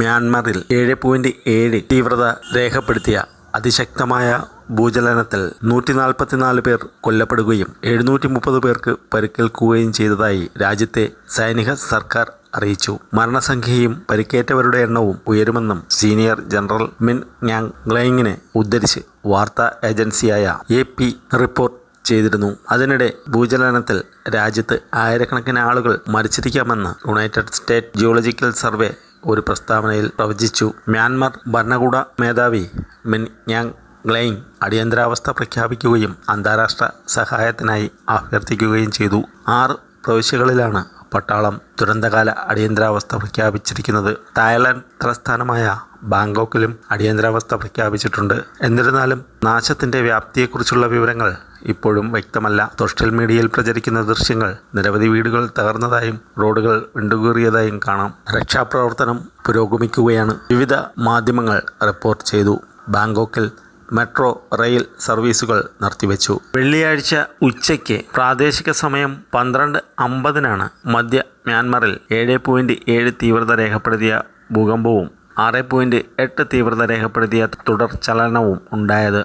മ്യാൻമറിൽ ഏഴ് പോയിന്റ് ഏഴ് തീവ്രത രേഖപ്പെടുത്തിയ അതിശക്തമായ ഭൂചലനത്തിൽ നൂറ്റി നാൽപ്പത്തിനാല് പേർ കൊല്ലപ്പെടുകയും എഴുന്നൂറ്റി മുപ്പത് പേർക്ക് പരിക്കേൽക്കുകയും ചെയ്തതായി രാജ്യത്തെ സൈനിക സർക്കാർ അറിയിച്ചു. മരണസംഖ്യയും പരിക്കേറ്റവരുടെ എണ്ണവും ഉയരുമെന്നും സീനിയർ ജനറൽ മിൻ ഞാങ് ഗ്ലൈങ്ങിനെ ഉദ്ധരിച്ച് വാർത്താ ഏജൻസിയായ എ പി റിപ്പോർട്ട് ചെയ്തിരുന്നു. അതിനിടെ ഭൂചലനത്തിൽ രാജ്യത്ത് ആയിരക്കണക്കിന് ആളുകൾ മരിച്ചിരിക്കാമെന്ന് യുണൈറ്റഡ് സ്റ്റേറ്റ് ജിയോളജിക്കൽ സർവേ ഒരു പ്രസ്താവനയിൽ പ്രവചിച്ചു. മ്യാൻമർ ഭരണകൂട മേധാവി മിൻ യാങ് ഗ്ലെയിങ് അടിയന്തരാവസ്ഥ പ്രഖ്യാപിക്കുകയും അന്താരാഷ്ട്ര സഹായത്തിനായി അഭ്യർത്ഥിക്കുകയും ചെയ്തു. ആറ് പ്രവിശ്യകളിലാണ് പട്ടാളം ദുരന്തകാല അടിയന്തരാവസ്ഥ പ്രഖ്യാപിച്ചിരിക്കുന്നത്. തായ്ലാൻഡ് തലസ്ഥാനമായ ബാങ്കോക്കിലും അടിയന്തരാവസ്ഥ പ്രഖ്യാപിച്ചിട്ടുണ്ട്. എന്നിരുന്നാലും നാശത്തിന്റെ വ്യാപ്തിയെക്കുറിച്ചുള്ള വിവരങ്ങൾ ഇപ്പോഴും വ്യക്തമല്ല. സോഷ്യൽ മീഡിയയിൽ പ്രചരിക്കുന്ന ദൃശ്യങ്ങൾ നിരവധി വീടുകൾ തകർന്നതായും റോഡുകൾ വിണ്ടുകീറിയതായും കാണാം. രക്ഷാപ്രവർത്തനം പുരോഗമിക്കുകയാണ്. വിവിധ മാധ്യമങ്ങൾ റിപ്പോർട്ട് ചെയ്തു. ബാങ്കോക്കിൽ മെട്രോ റെയിൽ സർവീസുകൾ നിർത്തിവെച്ചു. വെള്ളിയാഴ്ച ഉച്ചയ്ക്ക് പ്രാദേശിക സമയം പന്ത്രണ്ട് അമ്പതിനാണ്. മധ്യ മ്യാൻമറിൽ ഏഴ് പോയിന്റ് ഏഴ് തീവ്രത രേഖപ്പെടുത്തിയ ഭൂകമ്പവും ആറ് പോയിന്റ് എട്ട് തീവ്രത രേഖപ്പെടുത്തിയ തുടർ ചലനവും ഉണ്ടായത്.